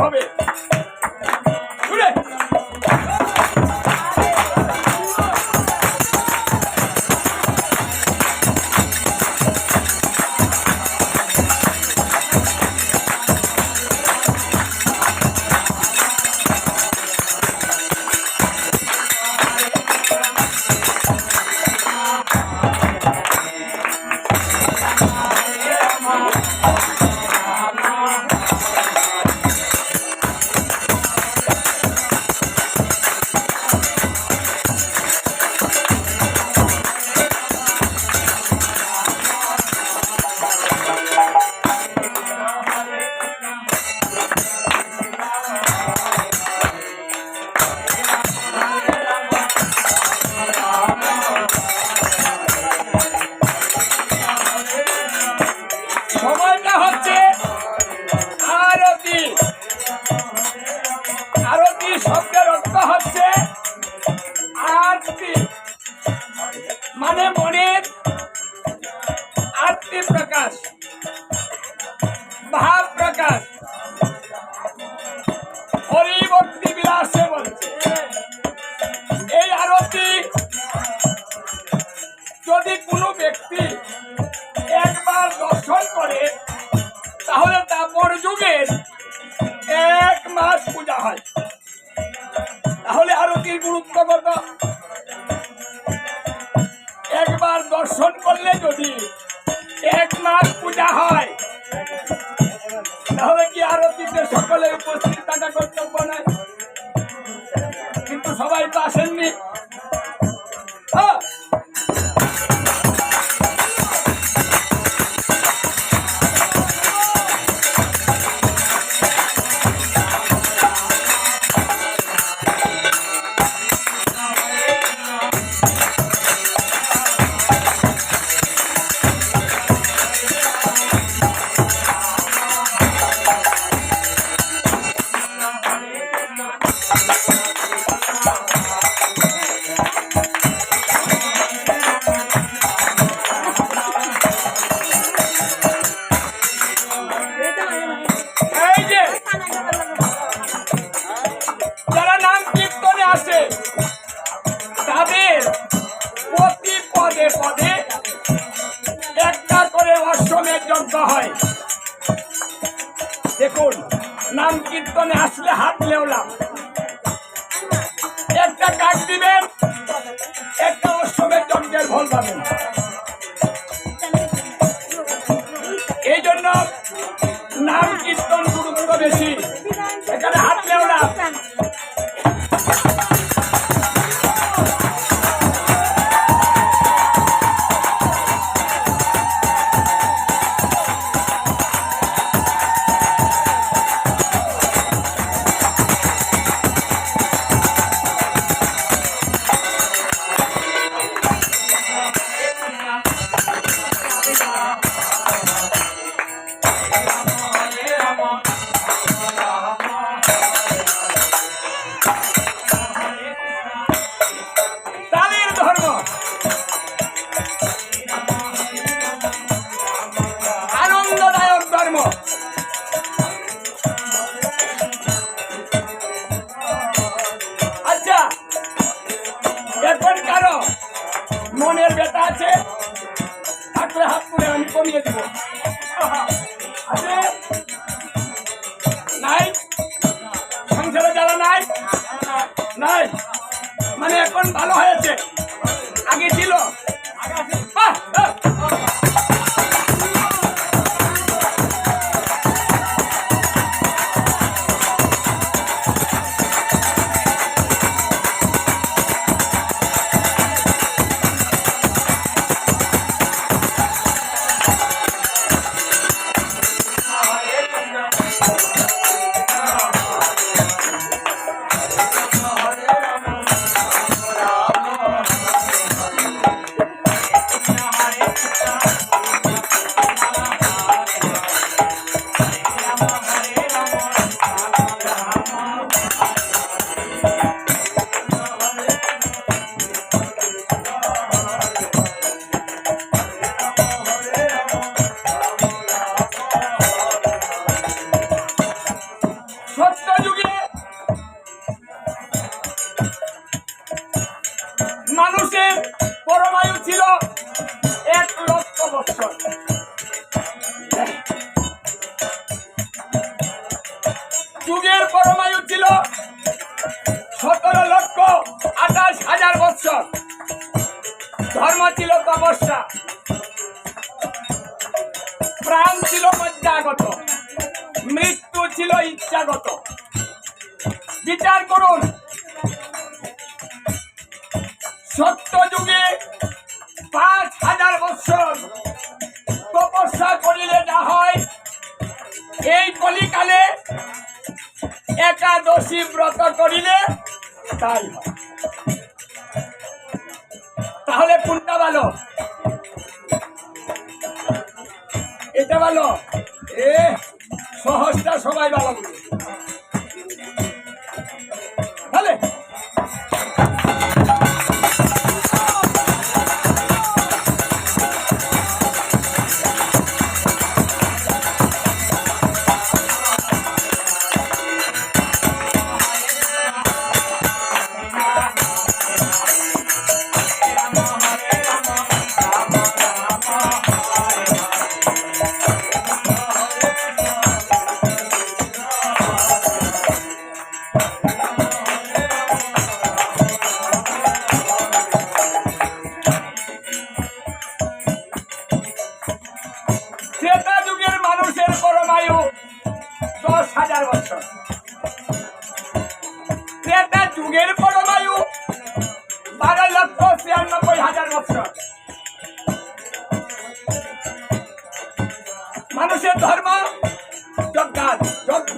হবে। যদি কোনো ব্যক্তি একবার দর্শন করে, তাহলে তারপর যুগের এক মাস পূজা হয়। তাহলে আরও কি গুরুত্ব কথা একবার দর্শন করলে যদি কীর্তনে আসলে হাত লেওলাম। একটা কাক দিবেন, একটা অষ্টমের যজ্ঞের ভোল পাবেন। এই জন্য নাম কি বুকে পরমায়ু ছিল এক লক্ষ বছর যুগের পরমায়ু ছিল সতেরো লক্ষ আঠাশ হাজার বছর ধর্ম ছিল তপস্যা। প্রাণ ছিল মজ্জাগত মৃত্যু ছিল ইচ্ছাগত। বিচার করুন। করিলে তাই হয়। তাহলে কোনটা ভালো? এটা ভালো। এ সহজটা সবাই ভালো মানুষের ধর্ম যজ্ঞান যজ্ঞ।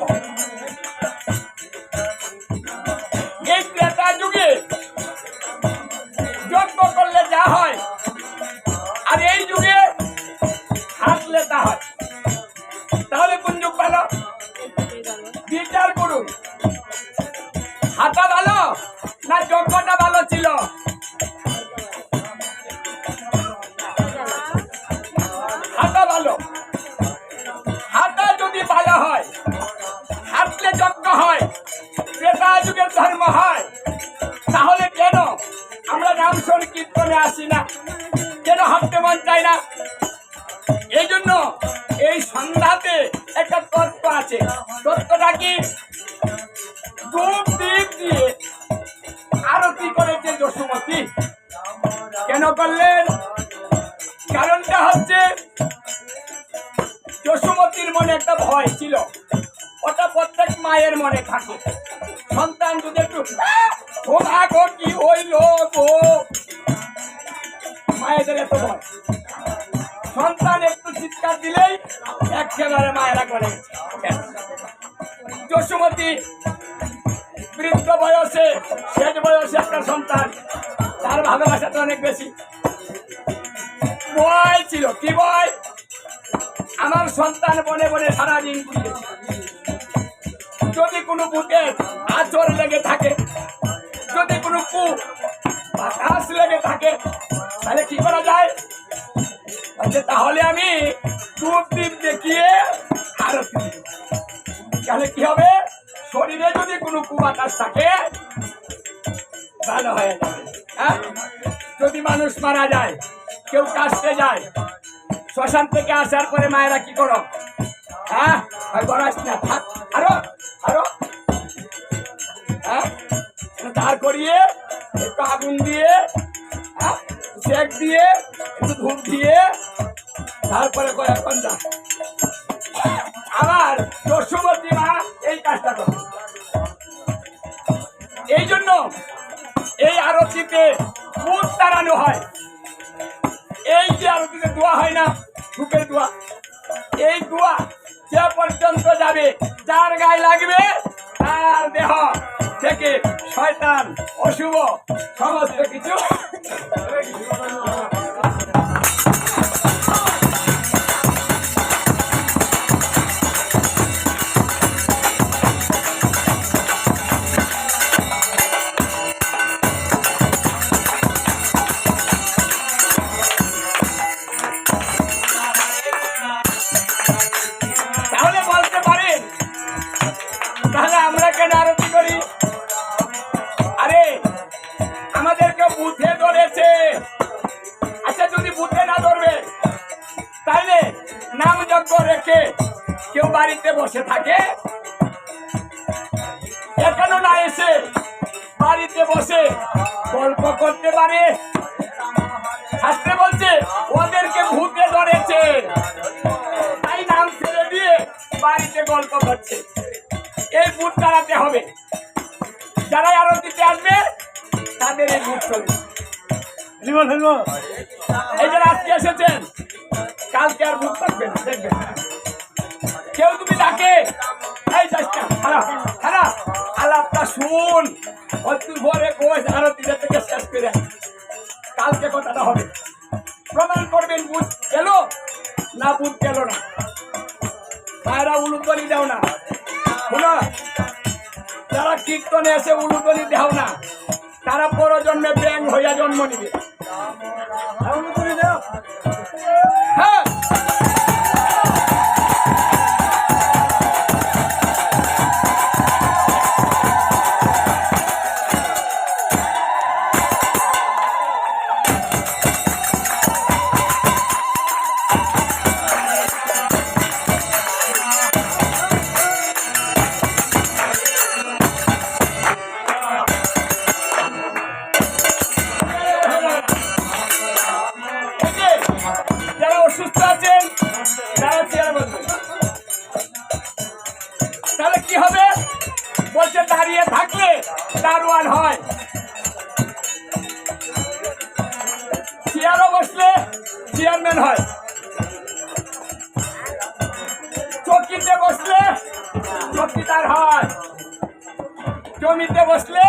করলেন কারণটা হচ্ছে যশুমতির মনে একটা ভয় ছিল। ওটা প্রত্যেক মায়ের মনে থাকে। সন্তান যদি একটু "আহ! ও কি হইল গো? মায়েদের এত ভয়। সন্তান একটু চিৎকার দিলেই একেবারে মায়েরা করে। যশুমতি বৃদ্ধ বয়সে শেষ বয়সে একটা সন্তান। তার ভালোবাসা তো অনেক বেশি। সন্তান বনে বনে সারাদিন যদি কোনো বুকে আচর লেগে থাকে, যদি কোনো কু বাতাস লেগে থাকে, তাহলে কি করা যায়? তাহলে আমি ধূপ দ্বীপ দেখিয়ে আরতি তাহলে কি হবে? শরীরে যদি কোনো কুবাতাস থাকে, ভালো হয়ে যাবে। হ্যাঁ? যদি মানুষ মারা যায়, কেউ কাশতে যায় শ্মশান থেকে আসার পরে মায়েরা কি করো? হ্যাঁ? গড়াস না, থাক। আরও আরও। হ্যাঁ? দাঁড় করিয়ে, একটু আগুন দিয়ে হ্যাঁ? চেক দিয়ে, একটু ধূপ দিয়ে, তারপরে কয় এখন যা। বাড়িতে বসে থাকে। এখনও না এসে বাড়িতে বসে গল্প করতে পারে। শাস্ত্রে বলছে ওদেরকে ভূতে ধরেছে। তাই নাম ছেড়ে দিয়ে বাড়িতে গল্প করছে। এই ভূত তাড়াতে হবে। যারা আরতিতে আসবে তাদের এই ভূত চলবে। এই যে আজকে এসেছেন কালকে আর ভূত থাকবে না দেখবেন কেউ তুমি ডাকে, এই আলাপটা শুন। অতি ভরে কোষ আরতিটা থেকে শেষ করে। কালকে কথাটা হবে। প্রমাণ করবেন বুধ গেল না বুধ গেল না? মায়েরা উলুতলি দাও না। শোনো, যারা কীর্তনে এসে উলুতলি দাও না, তারা পরজন্মে ব্যাং হইয়া জন্ম নিবে। হ্যাঁ। চকিদার হয় জমিতে বসলে